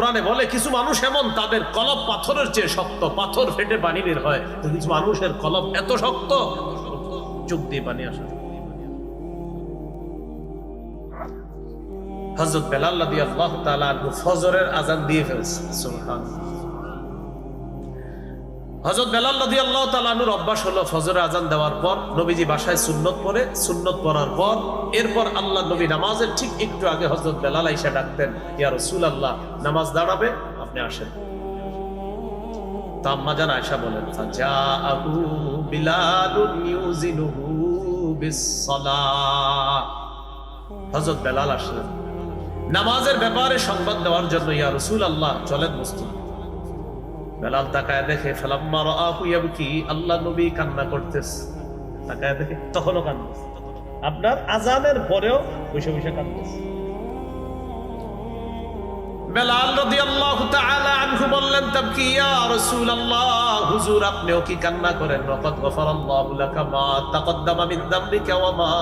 কোরআনে বলে, কিছু মানুষ এমন, তাদের কলব পাথরের চেয়ে শক্ত, পাথর ফেটে পানি বের হয়। কিছু মানুষের কলব এত শক্ত, চোখ দিয়ে পানি আসে। হজরত বেলাল্লাহ দিয়ে আল্লাহ তালা ফজরের আজান দিয়ে ফেলছে। সুবহানাল্লাহ। হজরত বেলাল রাদিয়াল্লাহু তাআলা আনহুর অভ্যাস হলো ফজরের আজান দেওয়ার পর নবীজি বাসায় সুন্নত পড়ে, সুন্নত পড়ার পর এরপর আল্লাহ নবী নামাজের ঠিক একটু আগে হজরত বেলাল আইসা ডাকতেন, ইয়া রাসূলুল্লাহ, নামাজ দাঁড়াবে? আপনি আসেন। তো আম্মা জান আয়েশা বলেন, ফাজাআহু বিলালুন ইউজিনুহু বিসসালাহ। হযরত বেলাল আসলেন। নামাজের ব্যাপারে সংবাদ দেওয়ার জন্য, ইয়া রাসূলুল্লাহ, চলেন মসজিদ। বেলাল তাকায় দেখে, ফালাম্মা রাআহু ইয়াবকি, আল্লাহ নবী কান্না করতেছে। তাকায় দেখে, তখনও কান্দেছে। আপনার আজানের পরেও বসে বসে আপনিও কি কান্না করেন? মা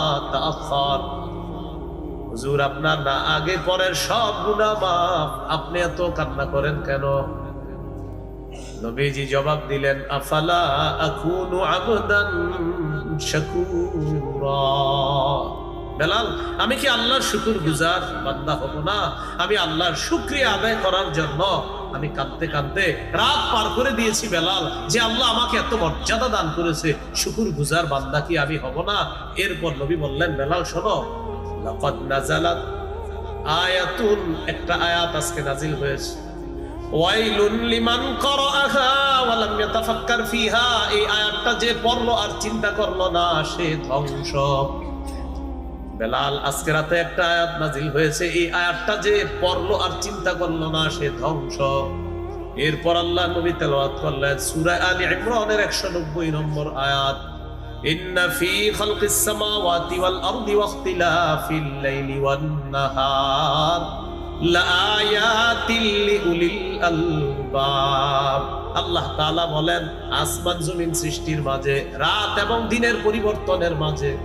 হুজুর, আপনার না আগে সব মাফ। আপনি এত কান্না করেন কেন? নবীজি জবাব দিলেন, আফালা আকুনু আবদান বেলাল, আমি কি আল্লাহর শুকুর গুজার বান্দা হব না? আমি আল্লাহর শুক্রিয়া আদায় করার জন্য আমি কাঁদতে কাঁদতে রাত পার করে দিয়েছি বেলাল, যে আল্লাহ আমাকে এত মর্যাদা দান করেছে শুকুর গুজার বান্দা কি আমি হব না? এরপর নবী বললেন, বেলাল, শোনো, লাকাদ নাজালাত আয়াতুন, একটা আয়াত আজকে নাজিল হয়েছে। এই আয়াতটা যে পড়ল আর চিন্তা করল না, সে ধ্বংস। বেলাল, আজকে একটা আয়াত নাজিল হয়েছে। এই আয়াতটা যে পড়ল আর চিন্তা করল না, সে ধ্বংস। এরপর আল্লাহ নবী তেলাওয়াত করলেন, সূরা আলী ইমরানের 190 নম্বর আয়াত। ইন্না ফি খালকিস সামাওয়াতি ওয়াল আরদি আলবাব আল্লাহ তাআলা বলেন, আসমান জমিন সৃষ্টির মাঝে, রাত এবং দিনের পরিবর্তনের মাঝে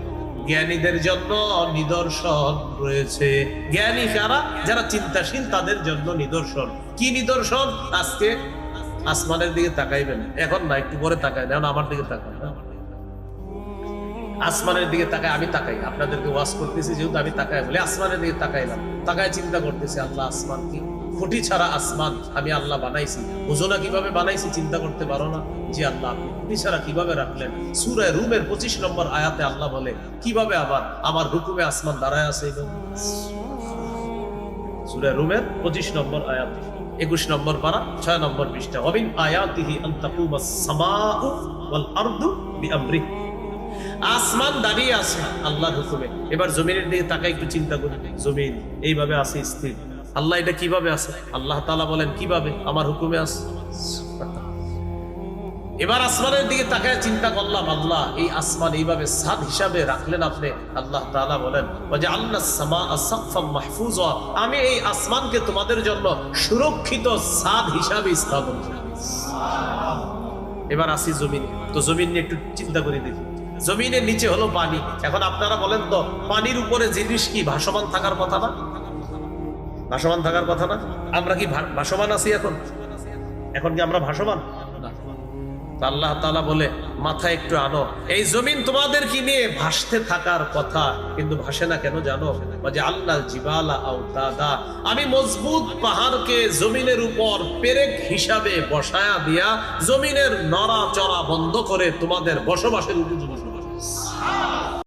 জ্ঞানীদের জন্য নিদর্শন রয়েছে। জ্ঞানী কারা? যারা চিন্তাশীল, তাদের জন্য নিদর্শন। কি নিদর্শন? আজকে আসমানের দিকে তাকাইবেন। এখন না, একটু পরে তাকাই এখন আমার দিকে তাকাই আসমানের দিকে তাকায়, আমি তাকাই। আপনাদেরকে ওয়াজ করতেছি, যেহেতু আমি তাকাই বলে, আসমানের দিকে তাকাইলাম। তাকায় চিন্তা করতেছি, আল্লাহ আসমান কি? খুঁটি ছাড়া আসমান আমি আল্লাহ বানাইছি। বুঝো না কীভাবে বানাইছি চিন্তা করতে পারো না? জি আল্লাহ, আপনি খুঁটি ছাড়া কীভাবে রাখলেন? সুরায় রুমের পঁচিশ নম্বর আয়াতে আল্লাহ বলে, কীভাবে আবার আমার হুকুমে আসমান দাঁড়ায় আছে সুরায় রুমের পঁচিশ নম্বর আয়াত। একুশ নম্বর পারা, ছয় নম্বর পৃষ্ঠা। অবিন আয়াতিহি আন্তাকুমাস সামাউ ওয়াল আরদু বিআমরিহি। আসমান দাঁড়িয়ে আছে আল্লাহর হুকুমে। এবার জমিনের দিকে তাকাই একটু চিন্তা করি। জমিন, এইভাবে আছে, স্থির। আল্লাহ এটা কীভাবে আছে? আল্লাহ তালা বলেন, কীভাবে? আমার হুকুমে আছে। এবার আসমানের দিকে তাকায় চিন্তা করলাম, আল্লাহ, এই আসমান এইভাবে সাদ হিসাবে রাখলেন আপনি? আল্লাহ তালা বলেন আল্লাহ মাহফুজ। আমি এই আসমানকে তোমাদের জন্য সুরক্ষিত সাদ হিসাবে স্থাপন এবার আসি জমিন। তো জমিন নিয়ে একটু চিন্তা করে দেখি। জমিনের নিচে হলো পানি। এখন আপনারা বলেন তো, পানির উপরে জিনিস কি, ভাসমান থাকার কথা না? ভাসমান থাকার কথা না? আমরা কি ভাসমান আছি এখন? এখন কি আমরা ভাসমান? আল্লাহ তালা বলে মাথা একটু আনো। এই জমিন তোমাদের কি নিয়ে ভাসতে থাকার কথা, কিন্তু ভাসে না কেন জানো? যে আল্লাহ জিবালা আওতাদা আমি মজবুত পাহাড়কে জমিনের উপর পেরেক হিসাবে বসায়া দিয়া জমিনের নড়া চড়া বন্ধ করে তোমাদের বসবাসের উপযোগী।